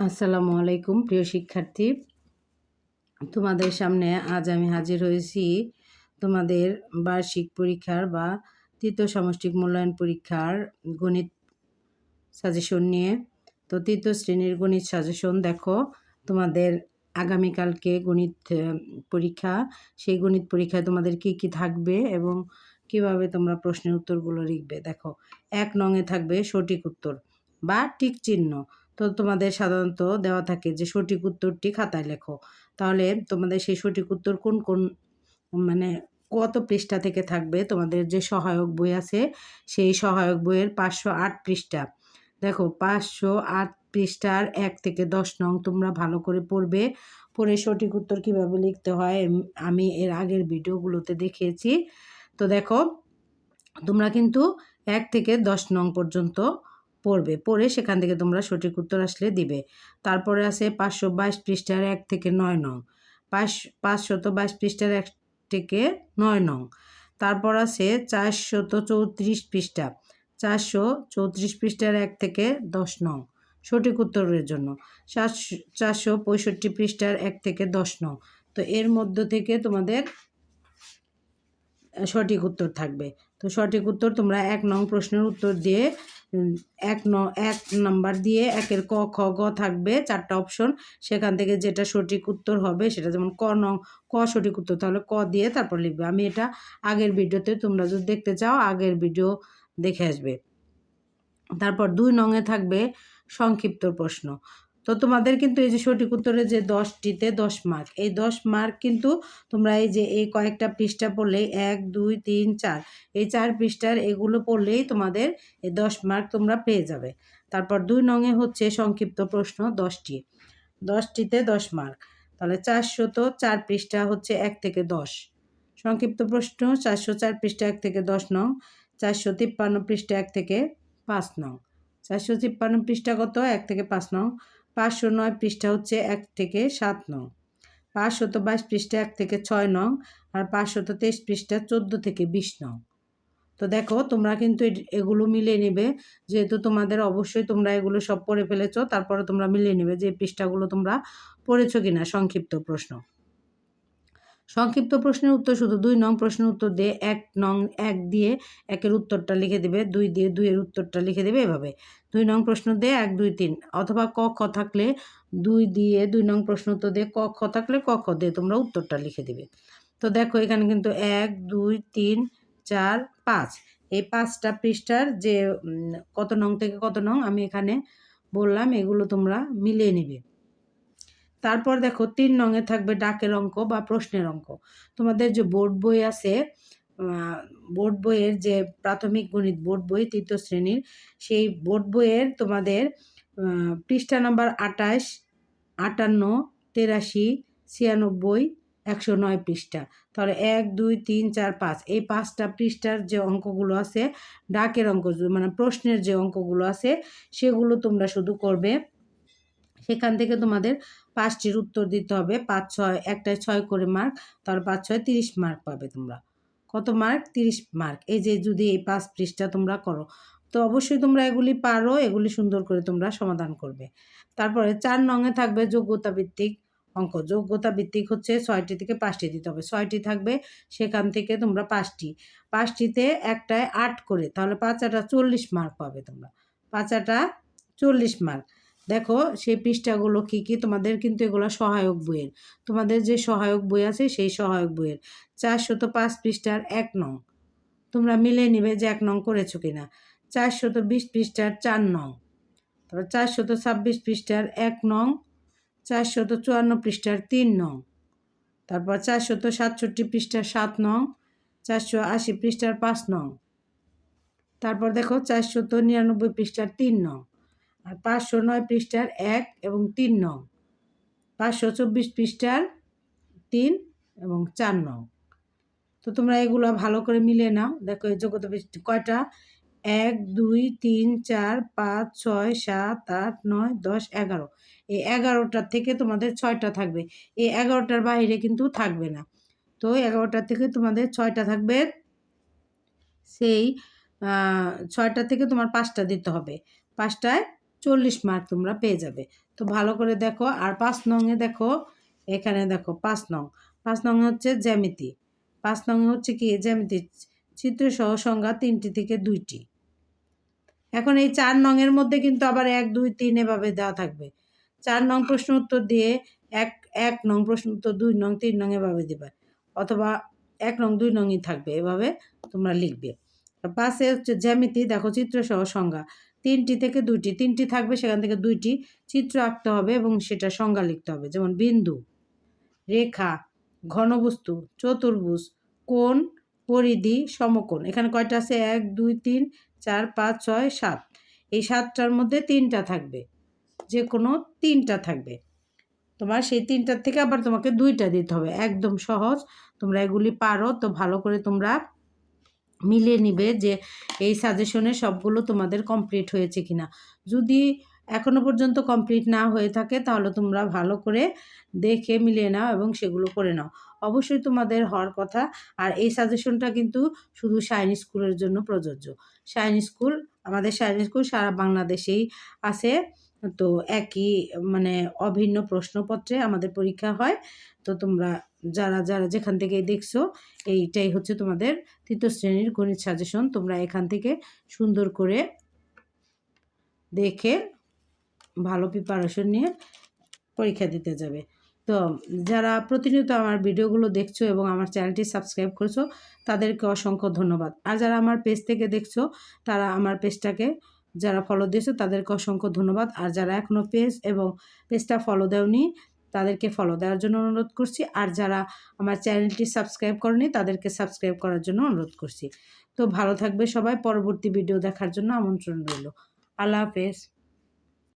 আসসালামু আলাইকুম, প্রিয় শিক্ষার্থী। তোমাদের সামনে আজ আমি হাজির হয়েছি তোমাদের বার্ষিক পরীক্ষার বা তৃতীয় সমষ্টিক মূল্যায়ন পরীক্ষার গণিত সাজেশন নিয়ে। তো তৃতীয় শ্রেণির গণিত সাজেশন দেখো তোমাদের আগামীকালকে গণিত পরীক্ষা। সেই গণিত পরীক্ষায় তোমাদের কি কি থাকবে এবং কীভাবে তোমরা প্রশ্নের উত্তরগুলো লিখবে। দেখো, এক নঙে থাকবে সঠিক উত্তর বা টিক চিহ্ন। তো তোমাদের সাধারণত দেওয়া থাকে যে সঠিক উত্তরটি খাতায় লেখো। তাহলে তোমাদের সেই সঠিক উত্তর কোন কোন মানে কত পৃষ্ঠা থেকে থাকবে? তোমাদের যে সহায়ক বই আছে, সেই সহায়ক বইয়ের পাঁচশো আট পৃষ্ঠা। দেখো, পাঁচশো আট পৃষ্ঠার এক থেকে দশ নং তোমরা ভালো করে পড়বে। পড়ে সঠিক উত্তর কীভাবে লিখতে হয় আমি এর আগের ভিডিওগুলোতে দেখিয়েছি। তো দেখো, তোমরা কিন্তু এক থেকে দশ নং পর্যন্ত পড়বে, পড়ে সেখান থেকে তোমরা সঠিক উত্তর আসলে দিবে। তারপরে আছে পাঁচশো বাইশ পৃষ্ঠার এক থেকে নয় নং। পাঁচ, পাঁচশত বাইশ পৃষ্ঠার এক থেকে নয় নং। তারপর আছে চারশত চৌত্রিশ পৃষ্ঠা। চারশো চৌত্রিশ পৃষ্ঠার এক থেকে দশ নং। সঠিক উত্তরের জন্য। চারশো চারশো পঁয়ষট্টি পৃষ্ঠার এক থেকে দশ নং। তো এর মধ্য থেকে তোমাদের সঠিক উত্তর থাকবে। তো সঠিক উত্তর তোমরা এক নং প্রশ্নের উত্তর দিয়ে এক ন, এক নাম্বার দিয়ে একের ক, খ, গ থাকবে, চারটা অপশন সেখান থেকে যেটা সঠিক উত্তর হবে সেটা যেমন ক ন, ক সঠিক উত্তর, তাহলে ক দিয়ে তারপর লিখবে। আমি এটা আগের ভিডিওতে তোমরা যদি দেখতে চাও, আগের ভিডিও দেখে আসবে। তারপর দুই নঙে থাকবে সংক্ষিপ্ত প্রশ্ন। তো তোমাদের কিন্তু এই যে সঠিক উত্তরে যে দশটিতে দশ মার্ক এই দশ মার্ক কিন্তু তোমরা এই যে এই কয়েকটা পৃষ্ঠা পড়লেই এক, দুই, তিন, চার, এই চার পৃষ্ঠার এগুলো পড়লেই তোমাদের এই দশ মার্ক তোমরা পেয়ে যাবে। তারপর দুই নঙে হচ্ছে সংক্ষিপ্ত প্রশ্ন দশটি, দশটিতে দশ মার্ক তাহলে চারশো তো চার পৃষ্ঠা হচ্ছে এক থেকে দশ। সংক্ষিপ্ত প্রশ্ন, চারশো চার পৃষ্ঠা এক থেকে দশ নং, চারশো তিপ্পান্ন পৃষ্ঠা এক থেকে পাঁচ নং, চারশো তিপ্পান্ন পৃষ্ঠা কত এক থেকে পাঁচ নং পাঁচশো নয় পৃষ্ঠা হচ্ছে এক থেকে সাত নং। পাঁচশত বাইশ পৃষ্ঠা এক থেকে ছয় নং আর পাঁচশত তেইশ পৃষ্ঠা চোদ্দ থেকে বিশ নং। তো দেখো, তোমরা কিন্তু এগুলো মিলিয়ে নেবে। যেহেতু তোমাদের অবশ্যই তোমরা এগুলো সব পড়ে ফেলেছো, তারপরে তোমরা মিলিয়ে নেবে যে পৃষ্ঠাগুলো তোমরা পড়েছো কিনা, সংক্ষিপ্ত প্রশ্ন। সংক্ষিপ্ত প্রশ্নের উত্তর শুধু দুই নং প্রশ্নের উত্তর দিয়ে এক নং এক দিয়ে একের উত্তরটা লিখে দেবে, দুই দিয়ে দুইয়ের উত্তরটা লিখে দেবে এভাবে। দুই নং প্রশ্ন দিয়ে এক, দুই, তিন, অথবা ক, খ থাকলে দুই দিয়ে দুই নং প্রশ্ন উত্তর দিয়ে ক, খ থাকলে ক, খ দিয়ে তোমরা উত্তরটা লিখে দেবে। তো দেখো এখানে কিন্তু এক, দুই, তিন, চার, পাঁচ। এই পাঁচটা পৃষ্ঠার যে কত নং থেকে কত নং আমি এখানে বললাম, এগুলো তোমরা মিলিয়ে নেবে। তারপর দেখো তিন রঙে থাকবে ডাকের অঙ্ক বা প্রশ্নের অঙ্ক। তোমাদের যে বোর্ড বই আছে বোর্ড বইয়ের যে প্রাথমিক গণিত বোর্ড বই, তৃতীয় শ্রেণির, সেই বোর্ড বইয়ের তোমাদের পৃষ্ঠা নাম্বার আটাশ, আটান্ন, তেরাশি, ছিয়ানব্বই, একশো নয় পৃষ্ঠা। তাহলে এক, দুই, তিন, চার, পাঁচ। এই পাঁচটা পৃষ্ঠার যে অঙ্কগুলো আছে, ডাকের অঙ্ক মানে প্রশ্নের যে অঙ্কগুলো আছে, সেগুলো তোমরা শুধু করবে সেখান থেকে তোমাদের পাঁচটির উত্তর দিতে হবে। পাঁচ, ছয়, একটায় ছয় করে মার্ক তাহলে পাঁচ, ছয়, তিরিশ মার্ক পাবে তোমরা। কত মার্ক তিরিশ মার্ক এই যে যদি এই পাঁচ পৃষ্ঠা তোমরা করো, তো অবশ্যই তোমরা এগুলি পারো, এগুলি সুন্দর করে তোমরা সমাধান করবে। তারপরে চার নঙে থাকবে যোগ্যতা ভিত্তিক অঙ্ক। যোগ্যতা ভিত্তিক হচ্ছে ছয়টি থেকে পাঁচটি দিতে হবে। ছয়টি থাকবে, সেখান থেকে তোমরা পাঁচটি। পাঁচটিতে একটায় আট করে, তাহলে পাঁচাটা চল্লিশ মার্ক পাবে তোমরা। পাঁচাটা চল্লিশ মার্ক দেখো সেই পৃষ্ঠাগুলো কী কী? তোমাদের কিন্তু এগুলো সহায়ক বইয়ের। তোমাদের যে সহায়ক বই আছে সেই সহায়ক বইয়ের। চারশত পাঁচ পৃষ্ঠার এক নং। তোমরা মিলে নিবে যে এক নং করেছ কিনা। চারশত বিশ পৃষ্ঠার চার নং। তারপর চারশত ছাব্বিশ পৃষ্ঠার এক নং। চারশত চুয়ান্ন পৃষ্ঠার তিন নং। তারপর চারশত সাতষট্টি পৃষ্ঠার সাত নং। চারশো আশি পৃষ্ঠার পাঁচ নং। তারপর দেখো চারশত নিরানব্বই পৃষ্ঠার তিন নং। আর পাঁচশো নয় পৃষ্ঠার এক এবং তিন নং। পাঁচশো চব্বিশ পৃষ্ঠার তিন এবং চার নং। তো তোমরা এগুলো ভালো করে মিলে নাও। দেখো এই যোগ্যতা পৃষ্ঠ কয়টা? এক, দুই, তিন, চার, পাঁচ, ছয়, সাত, আট, নয়, দশ, এগারো। এই এগারোটার থেকে তোমাদের ছয়টা থাকবে। এই এগারোটার বাইরে কিন্তু থাকবে না। তো এগারোটার থেকে তোমাদের ছয়টা থাকবে সেই ছয়টা থেকে তোমার পাঁচটা দিতে হবে। পাঁচটায় চল্লিশ মার্ক তোমরা পেয়ে যাবে। তো ভালো করে দেখো, আর পাঁচ নংয়ে দেখো, এখানে দেখো পাঁচ নং। পাঁচ নং হচ্ছে জ্যামিতি। পাঁচ নং হচ্ছে কি? জ্যামিতি চিত্রসহ সংজ্ঞা তিনটি থেকে দুইটি। এখন এই চার নংয়ের মধ্যে কিন্তু আবার এক, দুই, তিন এভাবে দেওয়া থাকবে। চার নং প্রশ্ন উত্তর দিয়ে এক এক নং প্রশ্ন উত্তর, দুই নং, তিন নং এভাবে দেবে। অথবা এক নং, দুই নংই থাকবে এভাবে তোমরা লিখবে। পাশে হচ্ছে জ্যামিতি, দেখো চিত্রসহ সংজ্ঞা। তিনটি থেকে দুইটি, তিনটি থাকবে, সেখান থেকে দুইটি চিত্র আঁকতে হবে এবং সেটা সংজ্ঞা লিখতে হবে। যেমন বিন্দু, রেখা, ঘনবস্তু, চতুর্ভুজ, কোণ, পরিধি, সমকোণ। এখানে কয়টা আছে? এক, দুই, তিন, চার, পাঁচ, ছয়, সাত। এই সাতটার মধ্যে তিনটা থাকবে। যে কোনো তিনটা থাকবে। তোমার সেই তিনটার থেকে আবার তোমাকে দুইটা দিতে হবে। একদম সহজ। তোমরা এগুলি পারো, তো ভালো করে তোমরা মিলিয়ে নিবে যে এই সাজেশনে সবগুলো তোমাদের কমপ্লিট হয়েছে কিনা। যদি এখনও পর্যন্ত কমপ্লিট না হয়ে থাকে, তাহলে তোমরা ভালো করে দেখে মিলিয়ে নাও এবং সেগুলো করে নাও। অবশ্যই তোমাদের হওয়ার কথা। আর এই সাজেশনটা কিন্তু শুধু শাইন স্কুলের জন্য প্রযোজ্য। শাইন স্কুল আমাদের শাইন স্কুল সারা বাংলাদেশেই আছে। তো একই মানে অভিন্ন প্রশ্নপত্রে আমাদের পরীক্ষা হয়। তো তোমরা যারা যারা যেখান থেকে দেখছ, এইটাই হচ্ছে তোমাদের তৃতীয় শ্রেণির গণিত সাজেশন তোমরা এখান থেকে সুন্দর করে দেখে ভালো প্রিপারেশন নিয়ে পরীক্ষা দিতে যাবে। তো যারা প্রতিনিয়ত আমার ভিডিওগুলো দেখছ এবং আমার চ্যানেলটি সাবস্ক্রাইব করেছ, তাদেরকে অসংখ্য ধন্যবাদ। আর যারা আমার পেজ থেকে দেখছ, তারা আমার পেজটাকে যারা ফলো দিয়েছ, তাদেরকে অসংখ্য ধন্যবাদ। আর যারা এখনও পেজ এবং পেজটা ফলো দেওনি তাদেরকে ফলো দেওয়ার জন্য অনুরোধ করছি। আর যারা আমার চ্যানেলটি সাবস্ক্রাইব করেনি, তাদেরকে সাবস্ক্রাইব করার জন্য অনুরোধ করছি। তো ভালো থাকবে সবাই। পরবর্তী ভিডিও দেখার জন্য আমন্ত্রণ রইল। আল্লাহ হাফেজ।